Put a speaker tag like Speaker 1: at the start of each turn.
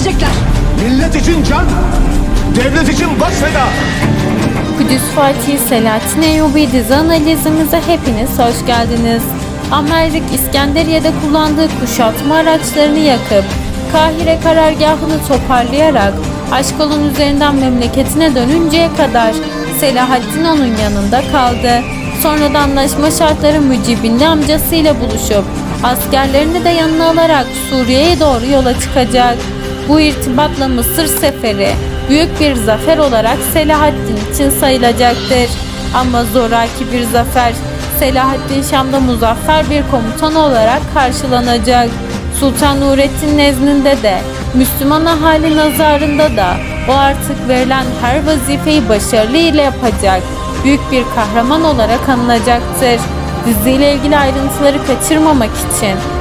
Speaker 1: için can, devlet için baş feda.
Speaker 2: Kudüs Fatih Selahattin Eyyubi dizi analizimize hepiniz hoş geldiniz. Amerik İskenderiye'de kullandığı kuşatma araçlarını yakıp Kahire karargahını toparlayarak Aşkalon üzerinden memleketine dönünceye kadar Selahaddin onun yanında kaldı. Sonra da anlaşma şartları mücibinde amcasıyla buluşup askerlerini de yanına alarak Suriye'ye doğru yola çıkacak. Bu irtibatla Mısır seferi büyük bir zafer olarak Selahaddin için sayılacaktır. Ama zoraki bir zafer. Selahaddin Şam'da muzaffer bir komutan olarak karşılanacak. Sultan Nurettin nezdinde de Müslüman ahali nazarında da o artık verilen her vazifeyi başarılı ile yapacak. Büyük bir kahraman olarak anılacaktır. Diziyle ilgili ayrıntıları kaçırmamak için